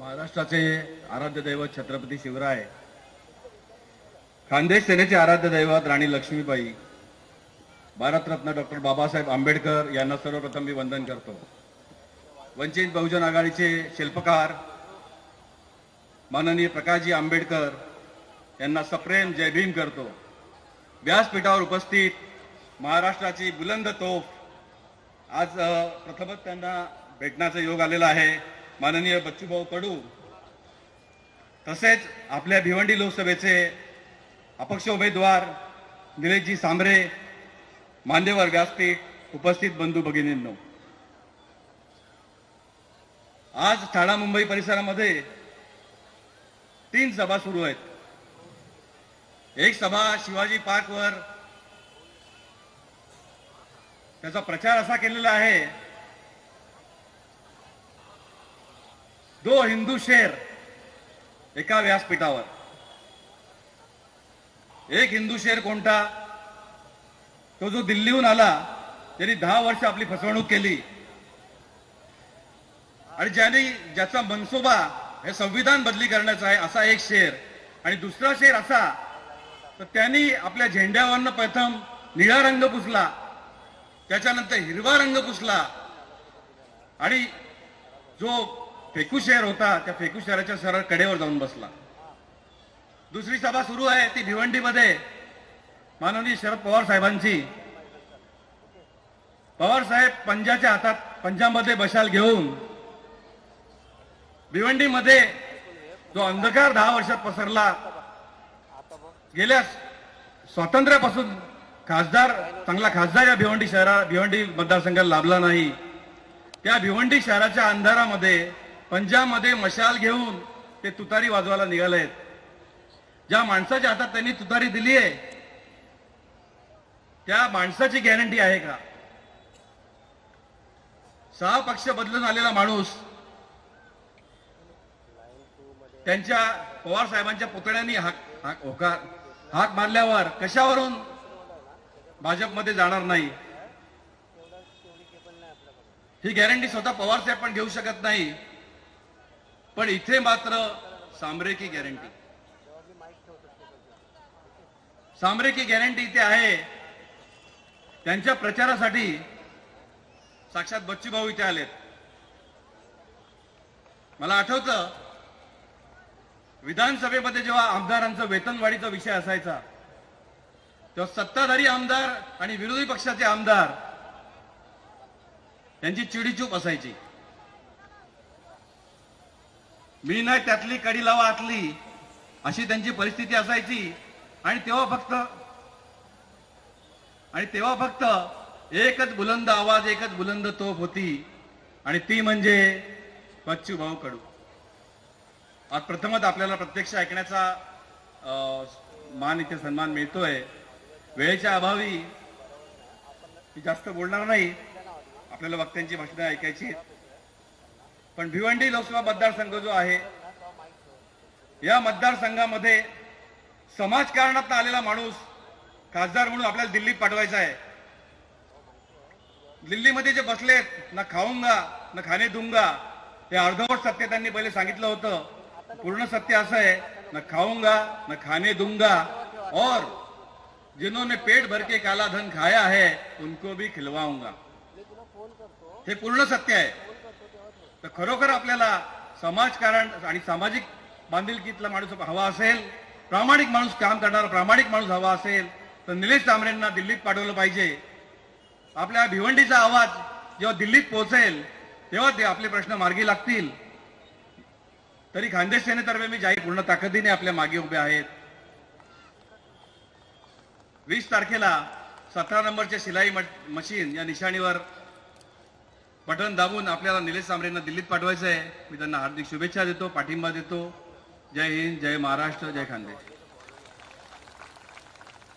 महाराष्ट्राचे आराध्य दैवत छत्रपती शिवराय खानदेश सेनेचे आराध्य दैवत राणी लक्ष्मीबाई भारतरत्न डॉक्टर बाबासाहेब आंबेडकर यांना सर्वप्रथम मी वंदन करतो. वंचित बहुजन आघाडीचे शिल्पकार माननीय प्रकाशजी आंबेडकर यांना सप्रेम जय भीम करतो. व्यासपीठावर उपस्थित महाराष्ट्राची बुलंद तोफ आज प्रथमच त्यांना भेटण्याचा योग आलेला आहे. माननीय बच्चूभाऊ कडू तसेच आपल्या भिवंडी लोकसभेचे अपक्ष उमेदवार निलेशजी सांबरे मान्यवर व्यासपीठ उपस्थित बंधू भगिनींनो. आज ठाणा मुंबई परिसरामध्ये तीन सभा सुरू आहेत. एक सभा शिवाजी पार्कवर त्याचा प्रचार असा केलेला आहे दो हिंदू शेर एका व्यासपीठावर. एक हिंदू शेर कोणता? तो जो दिल्लीहून आला त्यांनी दहा वर्ष आपली फसवणूक केली. आणि ज्याने ज्याचा मनसोबा हे संविधान बदली करण्याचा आहे असा एक शेर. आणि दुसरा शेर असा तर त्यांनी आपल्या झेंड्यावरनं प्रथम निळा रंग पुसला त्याच्यानंतर हिरवा रंग पुसला. आणि जो फेकू शहर होता त्या फेकू शहराच्या सरळ कडेवर जाऊन बसला. दुसरी सभा सुरू आहे ती भिवंडीमध्ये. माननीय शरद पवार साहेबांची. पवार साहेब पंजाच्या हातात पंजामध्ये बशाल घेऊन भिवंडीमध्ये जो अंधकार दहा वर्षात पसरला गेल्या स्वातंत्र्यापासून खासदार चांगला खासदार या भिवंडी शहरा भिवंडी मतदारसंघाला लाभला नाही. त्या भिवंडी शहराच्या अंधारामध्ये पंजाबमध्ये मशाल घेऊन ते तुतारी वाजवायला निघालेत ज्या माणसाच्या हातात त्यांनी तुतारी दिली आहे त्या माणसाची गॅरंटी आहे का? सहा पक्ष बदलून आलेला माणूस त्यांच्या पवार साहेबांच्या पुतळ्यांनी हाक हाक होकार हाक मारल्यावर कशावरून भाजपमध्ये जाणार नाही? ही गॅरंटी स्वतः पवार साहेब पण घेऊ शकत नाही. पण इथे मात्र सांबरे की गॅरंटी. सांबरे की गॅरंटी इथे आहे. त्यांच्या प्रचारासाठी साक्षात बच्चूभाऊ इथे आलेत. मला आठवतं विधानसभेमध्ये जेव्हा आमदारांचा वेतनवाढीचा विषय असायचा तेव्हा सत्ताधारी आमदार आणि विरोधी पक्षाचे आमदार त्यांची चिडीचूप असायची. मी नाही त्यातली कडी लावा आतली अशी त्यांची परिस्थिती असायची. आणि तेव्हा फक्त आणि तेव्हा फक्त एकच बुलंद आवाज एकच बुलंद तोफ होती. आणि ती म्हणजे बच्चू भाऊ कडू. आज प्रथमच आपल्याला प्रत्यक्ष ऐकण्याचा मान इथे सन्मान मिळतोय. वेळेच्या अभावी जास्त बोलणार नाही. आपल्याला वक्त्यांची भाषणं ऐकायची आहेत. पण भिवंडी लोकसभा मतदारसंघ जो आहे या मतदारसंघामध्ये समाजकारणात आलेला माणूस खासदार म्हणून आपल्याला दिल्लीत पाठवायचा आहे. दिल्लीमध्ये जे बसलेत ना खाऊंगा ना खाणे दूंगा हे अर्धवट सत्य त्यांनी पहिले सांगितलं होतं. पूर्ण सत्य असं आहे ना खाऊंगा न खाने दूंगा. और जिन्होंने पेट भर के काला धन खाया है उनको भी खिलवाऊंगा. हे पूर्ण सत्य आहे. तर खरोखर आपल्याला समाजकारण आणि सामाजिक बांधिलकीतला माणूस हवा असेल प्रामाणिक माणूस काम करणारा प्रामाणिक माणूस हवा असेल तर निलेश तांबरेंना दिल्लीत पाठवलं पाहिजे. आपल्या भिवंडीचा आवाज जेव्हा दिल्लीत पोहोचेल तेव्हा ते आपले प्रश्न मार्गी लागतील. तरी खानदेश सेनेतर्फे मी जाहीर पूर्ण ताकदीने आपल्या मागे उभे आहेत. वीस तारखेला सतरा नंबरच्या शिलाई मशीन या निशाणीवर बटन दाबून आपल्याला निलेश सांबरेंना दिल्लीत पाठवायचं आहे मी त्यांना हार्दिक शुभेच्छा देतो पाठिंबा देतो. जय हिंद जय महाराष्ट्र जय खानदेश.